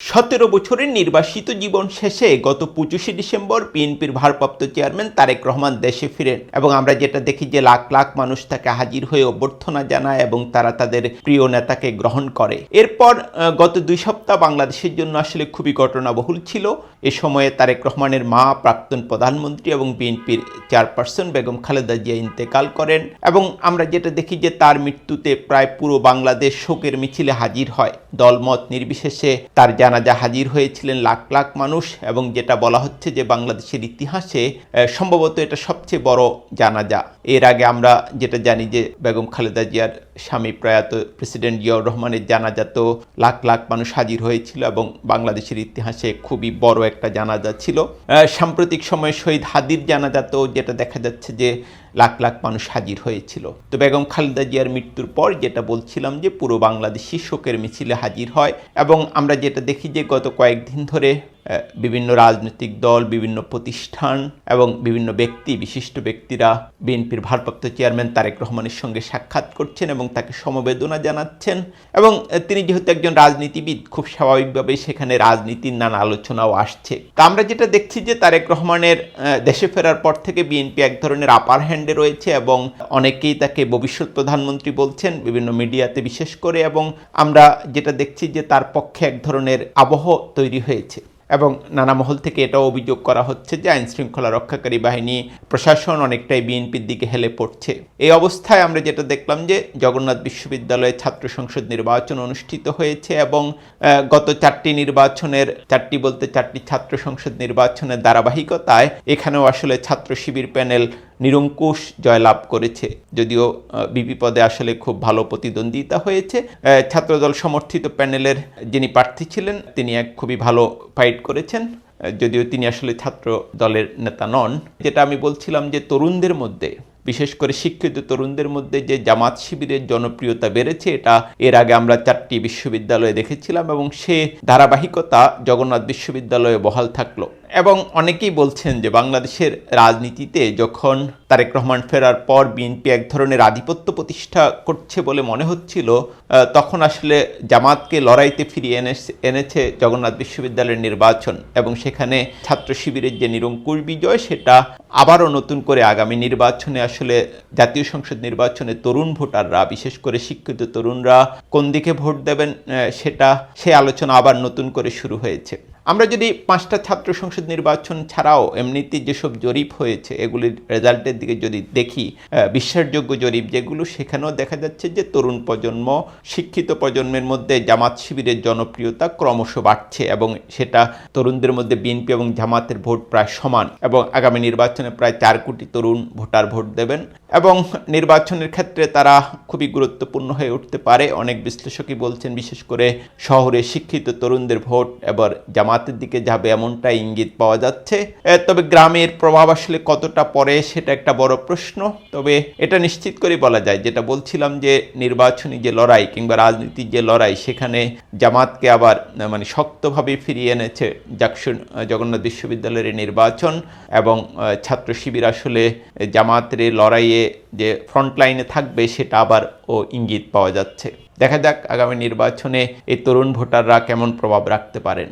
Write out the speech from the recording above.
সতেরো বছরের নির্বাসিত জীবন শেষে গত পঁচিশে ডিসেম্বর বিএনপির ভারপ্রাপ্ত চেয়ারম্যান তারেক রহমান দেশে ফিরেন এবং আমরা যেটা দেখি যে লাখ লাখ মানুষ তাকে হাজির হয়ে অভ্যর্থনা জানায় এবং তারা তাদের প্রিয় নেতাকে গ্রহণ করে। এরপর গত দুই সপ্তাহ বাংলাদেশের জন্য আসলে খুবই ঘটনাবহুল ছিল। এ সময়ে তারেক রহমানের মা, প্রাক্তন প্রধানমন্ত্রী এবং বিএনপির চেয়ারপারসন বেগম খালেদা জিয়া ইন্তেকাল করেন এবং আমরা যেটা দেখি যে তার মৃত্যুতে প্রায় পুরো বাংলাদেশ শোকের মিছিলে হাজির হয়। দলমত নির্বিশেষে তার জানাজা হাজির হয়েছিলেন লাখ লাখ মানুষ এবং যেটা বলা হচ্ছে যে বাংলাদেশের ইতিহাসে সম্ভবত এটা সবচেয়ে বড় জানাজা। এর আগে আমরা যেটা জানি যে বেগম খালেদা জিয়ার স্বামী প্রয়াত প্রেসিডেন্ট জিয়াউর রহমানের জানাজা তো লাখ লাখ মানুষ হাজির হয়েছিল এবং বাংলাদেশের ইতিহাসে খুবই বড় একটা জানাজা ছিল। সাম্প্রতিক সময়ে শহীদ হাদির জানাজা তো যেটা দেখা যাচ্ছে যে লাখ লাখ মানুষ হাজির হয়েছিল। তো বেগম খালেদা জিয়ার মৃত্যুর পর যেটা বলছিলাম যে পুরো বাংলাদেশি শোকের মিছিলে হাজির হয় এবং আমরা যেটা দেখি যে গত কয়েকদিন ধরে বিভিন্ন রাজনৈতিক দল, বিভিন্ন প্রতিষ্ঠান এবং বিভিন্ন ব্যক্তি, বিশিষ্ট ব্যক্তিরা বিএনপির ভারপ্রাপ্ত চেয়ারম্যান তারেক রহমানের সঙ্গে সাক্ষাৎ করছেন এবং তাকে সমবেদনা জানাচ্ছেন এবং তিনি যেহেতু একজন রাজনীতিবিদ, খুব স্বাভাবিকভাবে সেখানে রাজনীতির নানা আলোচনাও আসছে। তা আমরা যেটা দেখছি যে তারেক রহমানের দেশে ফেরার পর থেকে বিএনপি এক ধরনের আপার হ্যান্ডে রয়েছে এবং অনেকেই তাকে ভবিষ্যৎ প্রধানমন্ত্রী বলছেন, বিভিন্ন মিডিয়াতে বিশেষ করে এবং আমরা যেটা দেখছি যে তার পক্ষে এক ধরনের আবহ তৈরি হয়েছে। এবং নানা মহল থেকে এটাও অভিযোগ করা হচ্ছে যে আইন শৃঙ্খলা রক্ষাকারী বাহিনী প্রশাসন অনেকটাই বিএনপির দিকে হেলে পড়ছে। এই অবস্থায় আমরা যেটা দেখলাম যে জগন্নাথ বিশ্ববিদ্যালয়ে ছাত্র সংসদ নির্বাচন অনুষ্ঠিত হয়েছে এবং গত চারটি নির্বাচনের, চারটি বলতে চারটি ছাত্র সংসদ নির্বাচনের ধারাবাহিকতায় এখানেও আসলে ছাত্র শিবির প্যানেল নিরঙ্কুশ জয়লাভ করেছে। যদিও বিপি পদে আসলে খুব ভালো প্রতিদ্বন্দ্বিতা হয়েছে। ছাত্রদল সমর্থিত প্যানেলের যিনি প্রার্থী ছিলেন, তিনি এক খুবই ভালো ফাইট করেছেন। যদিও তিনি আসলে ছাত্র দলের নেতা নন। যেটা আমি বলছিলাম যে, তরুণদের মধ্যে, বিশেষ করে শিক্ষিত তরুণদের মধ্যে যে জামাত শিবিরের জনপ্রিয়তা বেড়েছে, এটা এর আগে আমরা চারটি বিশ্ববিদ্যালয়ে দেখেছিলাম এবং সে ধারাবাহিকতা জগন্নাথ বিশ্ববিদ্যালয়ে বহাল থাকল। এবং অনেকেই বলছেন যে, বাংলাদেশের রাজনীতিতে যখন তারেক রহমান ফেরার পর বিএনপি এক ধরনের আধিপত্য প্রতিষ্ঠা করছে বলে মনে হচ্ছিল। তখন আসলে জামাতকে লড়াইতে ফিরিয়ে এনে এনেছে জগন্নাথ বিশ্ববিদ্যালয়ের নির্বাচন এবং সেখানে ছাত্র শিবিরের যে নিরঙ্কুশ বিজয়, সেটা আবারও নতুন করে আগামী নির্বাচনে আসলে জাতীয় সংসদ নির্বাচনে তরুণ ভোটাররা, বিশেষ করে শিক্ষিত তরুণরা কোন দিকে ভোট দেবেন সেটা, সে আলোচনা আবার নতুন করে শুরু হয়েছে। আমরা যদি পাঁচটা ছাত্র সংসদ নির্বাচন ছাড়াও এমনিতে যেসব জরিপ হয়েছে, এগুলির রেজাল্টের দিকে যদি দেখি বিশ্বাসযোগ্য জরিপ যেগুলো, সেখানেও দেখা যাচ্ছে যে তরুণ প্রজন্ম, শিক্ষিত প্রজন্মের মধ্যে জামাত শিবিরের জনপ্রিয়তা ক্রমশ বাড়ছে এবং সেটা তরুণদের মধ্যে বিএনপি এবং জামাতের ভোট প্রায় সমান এবং আগামী নির্বাচনে প্রায় চার কোটি তরুণ ভোটার ভোট দেবেন। এবং নির্বাচনের ক্ষেত্রে তারা খুবই গুরুত্বপূর্ণ হয়ে উঠতে পারে। অনেক বিশ্লেষকই বলছেন বিশেষ করে শহরে শিক্ষিত তরুণদের ভোট এবার জামাতের দিকে যাবে এমনটা ইঙ্গিত পাওয়া যাচ্ছে। তবে গ্রামের প্রভাব আসলে কতটা পড়ে সেটা একটা বড় প্রশ্ন। তবে এটা নিশ্চিত করে বলা যায় যেটা বলছিলাম যে নির্বাচনী যে লড়াই কিংবা রাজনীতির যে লড়াই সেখানে জামাতকে আবার মানে শক্তভাবে ফিরিয়ে এনেছে জাকসুন আহ, জগন্নাথ বিশ্ববিদ্যালয়ের নির্বাচন। এবং ছাত্র শিবির আসলে জামাতের এই লড়াইয়ে যে ফ্রন্ট লাইনে থাকবে সেটা আবার ও ইঙ্গিত পাওয়া যাচ্ছে। দেখা যাক আগামী নির্বাচনে এই তরুণ ভোটাররা কেমন প্রভাব রাখতে পারেন।